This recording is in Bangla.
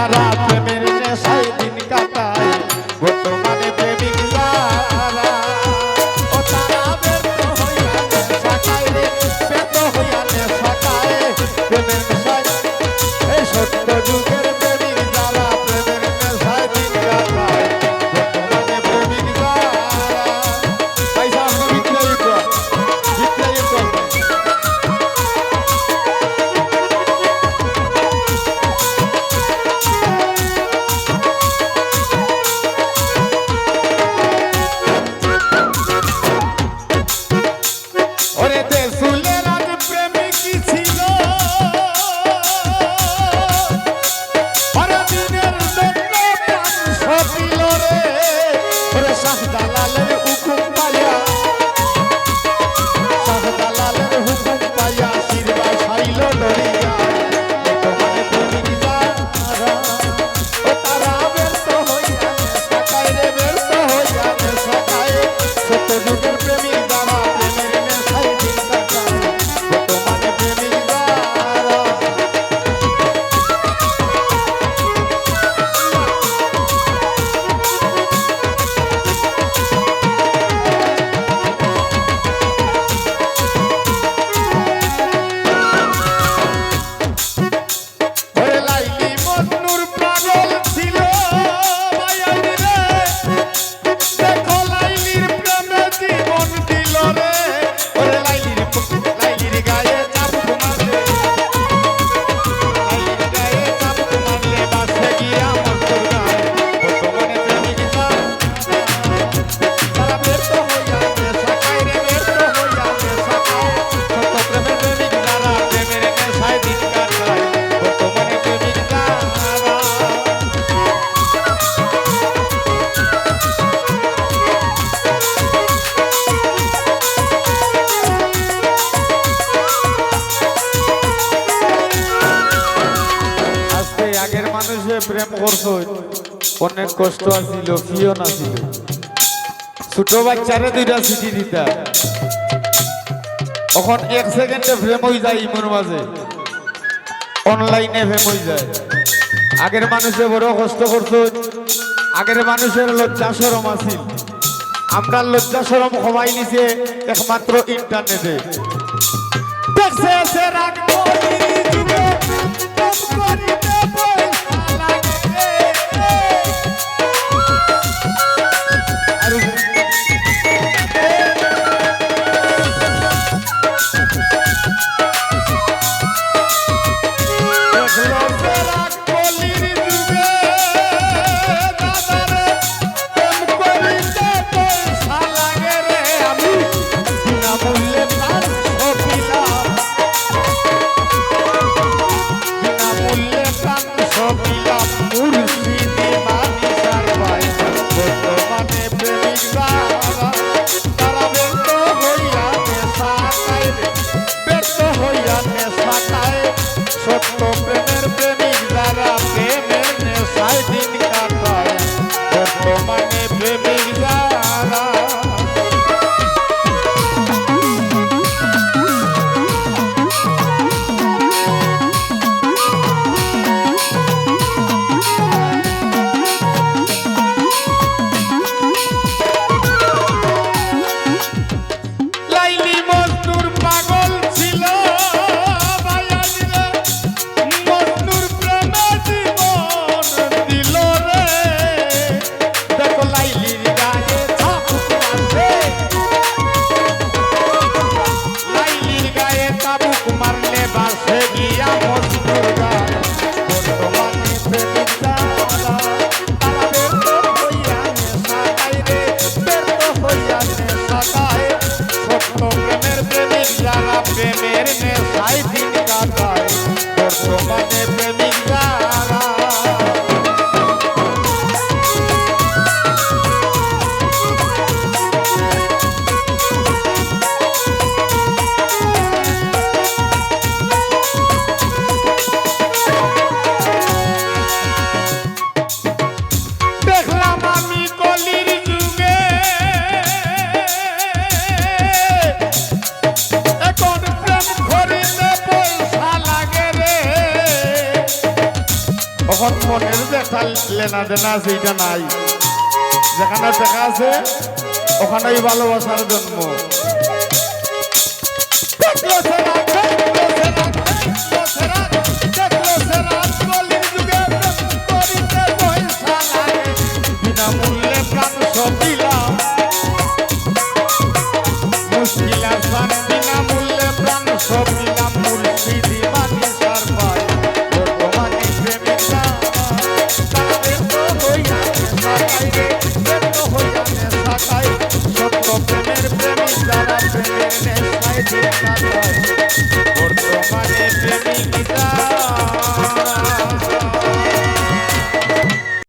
যারা প্রেমের নেশায় দিন কাটায়। বর্তমানে প্রেমিক যারা, ও তারা ব্যর্থ হইয়া নেশা খায় ব্যর্থ হইয়া নেশা খায়। প্রেমের প্রেম করছ, অনেক কষ্ট আছিল ফিও নাছিল? ছোট বাচ্চারে দুইটা ছুটি দিতা। এখন এক সেকেন্ডে প্রেম হয়ে যায় ইমন মাঝে। অনলাইনে প্রেম হয়ে যায়। আগের মানুষে বড় কষ্ট করত, আগের মানুষের লজ্জা সরম আছিল। আপনার লজ্জা সরম কমাই নিছে একমাত্র ইন্টারনেটে দেখছে রাগ মনের যেটা লেনা দেনা এটা নাই যেখানে টাকা আছে ওখানেই ভালোবাসার জন্ম মুশকিল বিনামূল্যে প্রাণ সব দিলাম